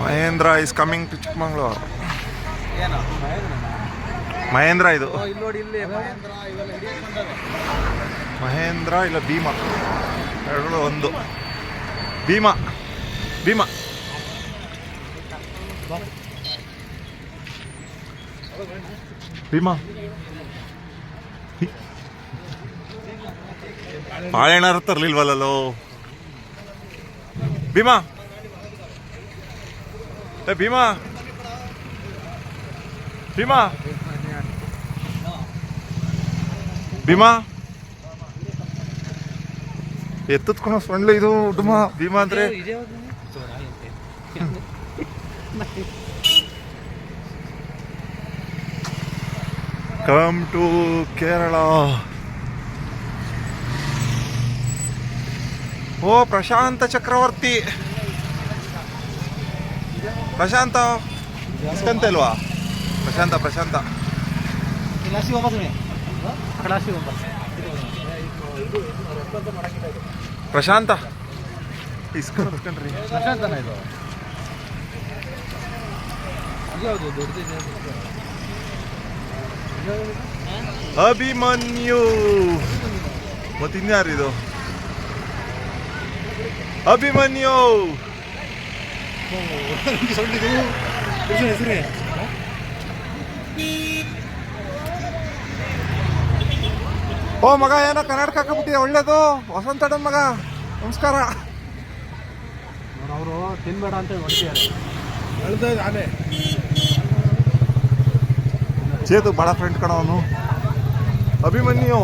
Mahendra is coming to Chikmagalur Mahendra ಇದು. ಮಹೇಂದ್ರ ಇಲ್ಲ ಭೀಮಾ? ಎರಡು ಒಂದು. ಭೀಮಾ. ಭೀಮಾ. ಭೀಮಾ. ಬಾಳೆಹಣ್ಣಾರು ತರ್ಲಿಲ್ವಲ್ಲೋ ಭೀಮಾ? ಏ, ಭೀಮಾ? ಭೀಮಾ? ಭೀಮಾ? ಎತ್ತತ್ಕೊಳ ಸೊಂಡ್ಲ ಇದು ಡುಮ ಭೀಮಾ ಅಂದ್ರೆ? ಕಮ್ ಟು ಕೇರಳ ಓ ಪ್ರಶಾಂತ ಚಕ್ರವರ್ತಿ. ಪ್ರಶಾಂತ. ಅಷ್ಟಂತ ಇಲ್ವಾ ಪ್ರಶಾಂತ ಪ್ರಶಾಂತ. ಪ್ರಶಾಂತ. ಅಭಿಮನ್ಯು ಇಸ್ಕೊಂಡ್ರಿ ಪ್ರಶಾಂತನ ಇದು. ಅಭಿಮನ್ಯು. ಮತ್ತಿನ್ಯಾರಿದು? ಅಭಿಮನ್ಯು. ಹೆಸರೇ ಓ ಮಗ ಏನೋ ಕರ್ನಾಟಕ ಹಾಕಬಿಟ್ಟಿದೆ ಒಳ್ಳೇದು. ವಸಂತ ಮಗ ನಮಸ್ಕಾರ. ಅವರು ತಿನ್ಬೇಡ ಅಂತ ಹೊಡಿತಾರೆ ಹೇಳ್ತಾ ಆನೆ ಚೇತು ಭಾಳ ಫ್ರೆಂಡ್ ಕಣ ಅವನು ಅಭಿಮನ್ಯು.